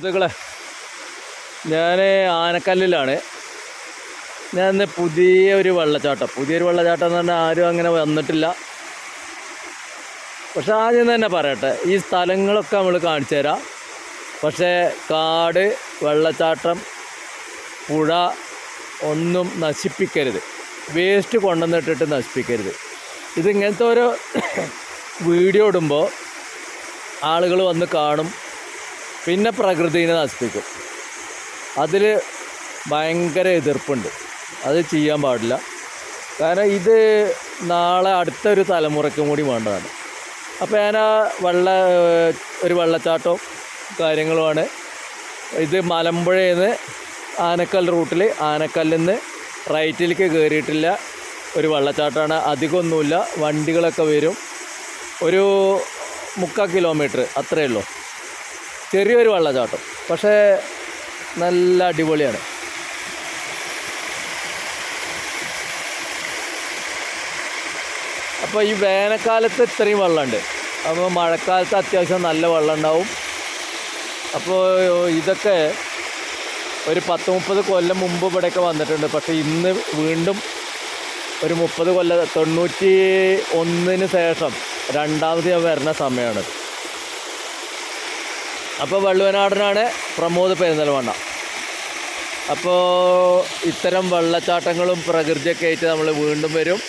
സുഹൃത്തുക്കളെ ഞാൻ ആനക്കല്ലിലാണ്. ഞാൻ ഇന്ന് പുതിയ ഒരു വെള്ളച്ചാട്ടം. പുതിയൊരു വെള്ളച്ചാട്ടം എന്ന് പറഞ്ഞാൽ ആരും അങ്ങനെ വന്നിട്ടില്ല. പക്ഷെ ആദ്യം തന്നെ പറയട്ടെ ഈ സ്ഥലങ്ങളൊക്കെ നമ്മൾ കാണിച്ചു തരാം. പക്ഷേ കാട് വെള്ളച്ചാട്ടം പുഴ ഒന്നും നശിപ്പിക്കരുത്. വേസ്റ്റ് കൊണ്ടുവന്നിട്ടിട്ട് നശിപ്പിക്കരുത്. ഇതിങ്ങനത്തെ ഓരോ വീഡിയോ ഇടുമ്പോൾ ആളുകൾ വന്ന് കാണും. പിന്നെ പ്രകൃതിനെ നശിപ്പിക്കും. അതിൽ ഭയങ്കര എതിർപ്പുണ്ട്. അത് ചെയ്യാൻ പാടില്ല. കാരണം ഇത് നാളെ അടുത്തൊരു തലമുറയ്ക്കും കൂടി വേണ്ടതാണ്. അപ്പോൾ ഞാൻ വെള്ള ഒരു വെള്ളച്ചാട്ടവും കാര്യങ്ങളുമാണ്. ഇത് മലമ്പുഴയിൽ നിന്ന് ആനക്കൽ റൂട്ടിൽ ആനക്കല്ലിൽ നിന്ന് റൈറ്റിലേക്ക് കയറിയിട്ടില്ല ഒരു വെള്ളച്ചാട്ടമാണ്. അധികമൊന്നുമില്ല. വണ്ടികളൊക്കെ വരും. ഒരു മുക്കാൽ കിലോമീറ്റർ അത്രയേ ഉള്ളൂ. ചെറിയൊരു വെള്ളച്ചാട്ടം. പക്ഷേ നല്ല അടിപൊളിയാണ്. അപ്പോൾ ഈ വേനൽക്കാലത്ത് ഇത്രയും വെള്ളമുണ്ട്. അപ്പോൾ മഴക്കാലത്ത് അത്യാവശ്യം നല്ല വെള്ളം ഉണ്ടാവും അപ്പോൾ ഇതൊക്കെ ഒരു പത്ത് മുപ്പത് കൊല്ലം മുമ്പ് ഇവിടെയൊക്കെ വന്നിട്ടുണ്ട്. പക്ഷേ ഇന്ന് വീണ്ടും ഒരു മുപ്പത് കൊല്ലം തൊണ്ണൂറ്റി ഒന്നിന് ശേഷം രണ്ടാമത് ഞാൻ വരുന്ന സമയമാണ്. അപ്പോൾ വള്ളുവനാടനാണ് പ്രമോദ് പെരുന്തൽമണ്ണ. അപ്പോൾ ഇത്തരം വെള്ളച്ചാട്ടങ്ങളും പ്രകൃതിയൊക്കെ ആയിട്ട് നമ്മൾ വീണ്ടും വരും.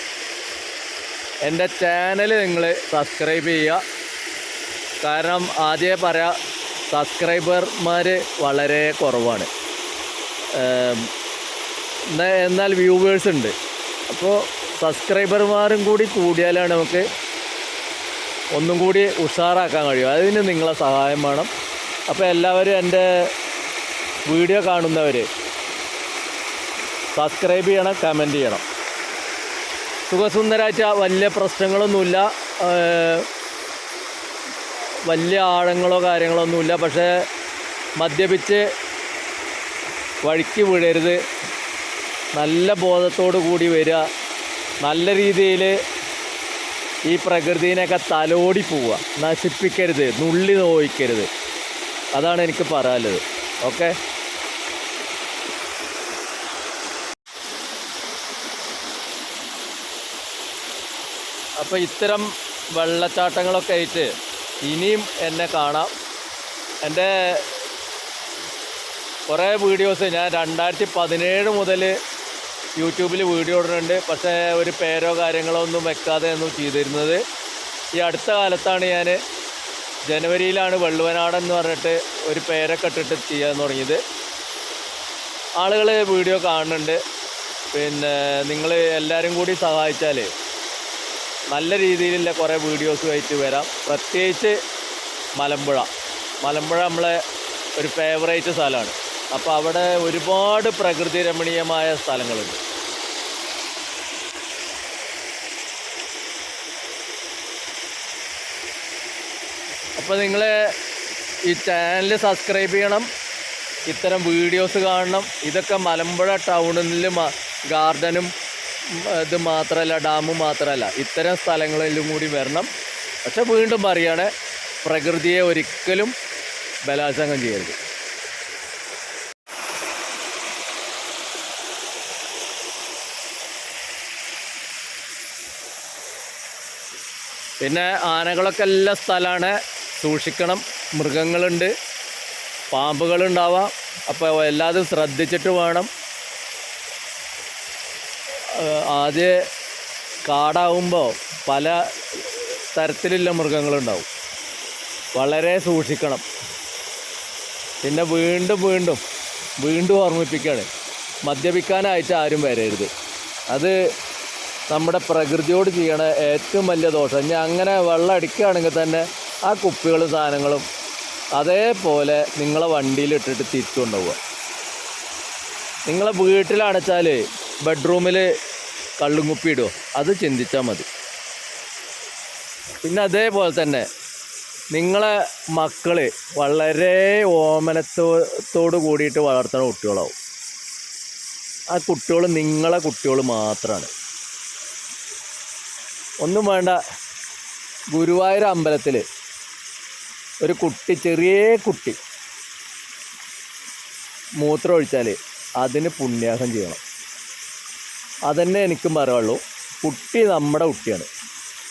എന്റെ ചാനൽ നിങ്ങൾ സബ്സ്ക്രൈബ് ചെയ്യുക. കാരണം ആദ്യമേ പറയാം സബ്സ്ക്രൈബർമാർ വളരെ കുറവാണ്. എന്നാൽ വ്യൂവേഴ്സ് ഉണ്ട്. അപ്പോൾ സബ്സ്ക്രൈബർമാരും കൂടി കൂടിയാലാണ് നമുക്ക് ഒന്നും കൂടി ഉഷാറാക്കാൻ കഴിയും. അതിന് നിങ്ങളെ സഹായം വേണം. അപ്പോൾ എല്ലാവരും എന്റെ വീഡിയോ കാണുന്നവർ സബ്സ്ക്രൈബ് ചെയ്യണം കമന്റ് ചെയ്യണം. സുഖസുന്ദരാഴ്ച വലിയ പ്രശ്നങ്ങളൊന്നുമില്ല. വലിയ ആഴങ്ങളോ കാര്യങ്ങളോ ഒന്നുമില്ല. പക്ഷേ മദ്യപിച്ച് വഴിക്ക് വീഴരുത്. നല്ല ബോധത്തോടു കൂടി വരിക. നല്ല രീതിയിൽ ഈ പ്രകൃതിനെയൊക്കെ തലോടി പോവുക. നശിപ്പിക്കരുത്. നുള്ളി നോയിക്കരുത്. അതാണ് എനിക്ക് പറയാനുള്ളത്. ഓക്കെ അപ്പോൾ ഇത്തരം വെള്ളച്ചാട്ടങ്ങളൊക്കെ ആയിട്ട് ഇനിയും എന്നെ കാണാം. എന്റെ കുറേ വീഡിയോസ് ഞാൻ രണ്ടായിരത്തി പതിനേഴ് മുതൽ യൂട്യൂബിൽ വീഡിയോ ഇടുന്നുണ്ട്. പക്ഷേ ഒരു പേരോ കാര്യങ്ങളോ ഒന്നും വെക്കാതെ ഒന്നും ചെയ്തിരുന്നത്. ഈ അടുത്ത കാലത്താണ് ഞാൻ ജനുവരിയിലാണ് വെള്ളുവനാടൻ എന്ന് പറഞ്ഞിട്ട് ഒരു പേരൊക്കെ ഇട്ടിട്ട് ചെയ്യാൻ തുടങ്ങിയത്. ആളുകൾ വീഡിയോ കാണുന്നുണ്ട്. പിന്നെ നിങ്ങൾ എല്ലാവരും കൂടി സഹായിച്ചാൽ നല്ല രീതിയിലുള്ള കുറേ വീഡിയോസുമായിട്ട് വരാം. പ്രത്യേകിച്ച് മലമ്പുഴ. മലമ്പുഴ നമ്മളെ ഒരു ഫേവറേറ്റ് സ്ഥലമാണ്. അപ്പോൾ അവിടെ ഒരുപാട് പ്രകൃതി രമണീയമായ സ്ഥലങ്ങളുണ്ട്. അപ്പോൾ നിങ്ങൾ ഈ ചാനൽ സബ്സ്ക്രൈബ് ചെയ്യണം. ഇത്തരം വീഡിയോസ് കാണണം. ഇതൊക്കെ മലമ്പുഴ ടൗണിൽ ഗാർഡനും ഇത് മാത്രമല്ല ഡാമും മാത്രമല്ല ഇത്തരം സ്ഥലങ്ങളിലും കൂടി വരണം. പക്ഷെ വീണ്ടും പറയുകയാണ് പ്രകൃതിയെ ഒരിക്കലും ബലാത്സംഗം ചെയ്യരുത്. പിന്നെ ആനകളൊക്കെ എല്ലാ സ്ഥലമാണ് സൂക്ഷിക്കണം. മൃഗങ്ങളുണ്ട്. പാമ്പുകളുണ്ടാവാം. അപ്പോൾ എല്ലാതും ശ്രദ്ധിച്ചിട്ട് വേണം. ആദ്യ കാടാവുമ്പോൾ പല തരത്തിലുള്ള മൃഗങ്ങളുണ്ടാവും. വളരെ സൂക്ഷിക്കണം. പിന്നെ വീണ്ടും വീണ്ടും വീണ്ടും ഓർമ്മിപ്പിക്കുകയാണ് മദ്യപിക്കാനായിട്ട് ആരും വരരുത്. അത് നമ്മുടെ പ്രകൃതിയോട് ചെയ്യണ ഏറ്റവും വലിയ ദോഷം. ഇനി അങ്ങനെ വെള്ളം അടിക്കുകയാണെങ്കിൽ തന്നെ ആ കുപ്പികളും സാധനങ്ങളും അതേപോലെ നിങ്ങളെ വണ്ടിയിൽ ഇട്ടിട്ട് തിരിച്ചു കൊണ്ടുപോവുക നിങ്ങളെ വീട്ടിലടച്ചാൽ ബെഡ്റൂമിൽ കള്ളും കുപ്പി ഇടുമോ അത് ചിന്തിച്ചാൽ മതി. പിന്നെ അതേപോലെ തന്നെ നിങ്ങളെ മക്കൾ വളരെ ഓമനത്തോട് കൂടിയിട്ട് വളർത്തുന്ന കുട്ടികളാവും. ആ കുട്ടികൾ നിങ്ങളെ കുട്ടികൾ മാത്രമാണ്. ഒന്നും വേണ്ട. ഗുരുവായൂർ അമ്പലത്തിൽ ഒരു കുട്ടി ചെറിയ കുട്ടി. മൂത്രം ഒഴിച്ചാൽ അതിന് പുണ്യാസം ചെയ്യണം. അതന്നെ എനിക്കും പറയുള്ളൂ കുട്ടി നമ്മുടെ കുട്ടിയാണ്.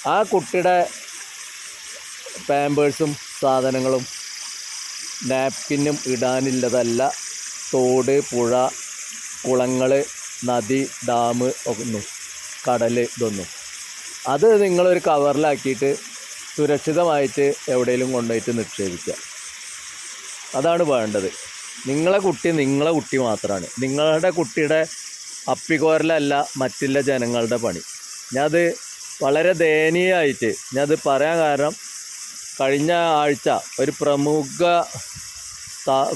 ആ കുട്ടിയുടെ പാമ്പേഴ്സും സാധനങ്ങളും നാപ്കിനും ഇടാനില്ലതല്ല. തോട് പുഴ കുളങ്ങൾ നദി ഡാം ഒന്നും കടൽ ഇതൊന്നും അത് നിങ്ങളൊരു കവറിലാക്കിയിട്ട് സുരക്ഷിതമായിട്ട് എവിടെയെങ്കിലും കൊണ്ടുപോയിട്ട് നിക്ഷേപിക്കുക. അതാണ് വേണ്ടത്. നിങ്ങളെ കുട്ടി നിങ്ങളെ കുട്ടി മാത്രമാണ് നിങ്ങളുടെ കുട്ടിയുടെ അപ്പിക്കോരലല്ല മറ്റുള്ള ജനങ്ങളുടെ പണി. ഞാനത് വളരെ ദയനീയമായിട്ട് ഞാനത് പറയാൻ കാരണം കഴിഞ്ഞ ആഴ്ച ഒരു പ്രമുഖ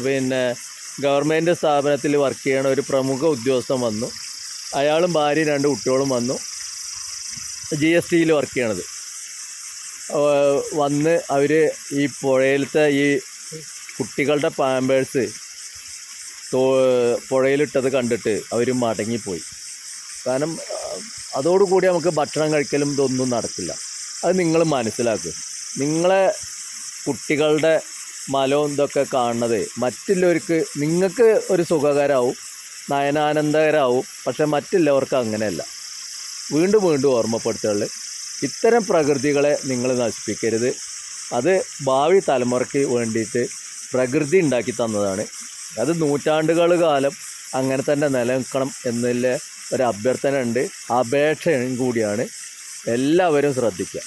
പിന്നെ ഗവൺമെന്റ് സ്ഥാപനത്തിൽ വർക്ക് ചെയ്യണ ഒരു പ്രമുഖ ഉദ്യോഗസ്ഥൻ വന്നു. അയാളും ഭാര്യയും രണ്ട് കുട്ടികളും വന്നു. ജി എസ് ടിയിൽ വർക്ക് ചെയ്യണത്. വന്ന് അവർ ഈ പുഴയിലത്തെ ഈ കുട്ടികളുടെ പാമ്പേഴ്സ് പുഴയിലിട്ടത് കണ്ടിട്ട് അവർ മടങ്ങിപ്പോയി. കാരണം അതോടുകൂടി നമുക്ക് ഭക്ഷണം കഴിക്കലും ഇതൊന്നും നടക്കില്ല. അത് നിങ്ങൾ മനസ്സിലാക്കുക നിങ്ങളെ കുട്ടികളുടെ മലവും ഇതൊക്കെ കാണുന്നത് മറ്റുള്ളവർക്ക് നിങ്ങൾക്ക് ഒരു സുഖകരമാവും നയനാനന്ദകരമാവും പക്ഷെ മറ്റുള്ളവർക്ക് അങ്ങനെയല്ല. വീണ്ടും വീണ്ടും ഓർമ്മപ്പെടുത്തുകൾ ഇത്തരം പ്രകൃതികളെ നിങ്ങൾ നശിപ്പിക്കരുത്. അത് ഭാവി തലമുറയ്ക്ക് വേണ്ടിയിട്ട് പ്രകൃതി ഉണ്ടാക്കി തന്നതാണ്. അത് നൂറ്റാണ്ടുകൾ കാലം അങ്ങനെ തന്നെ നിലനിൽക്കണം എന്നുള്ള ഒരു അഭ്യർത്ഥന ഉണ്ട്. അപേക്ഷയും കൂടിയാണ്. എല്ലാവരും ശ്രദ്ധിക്കുക.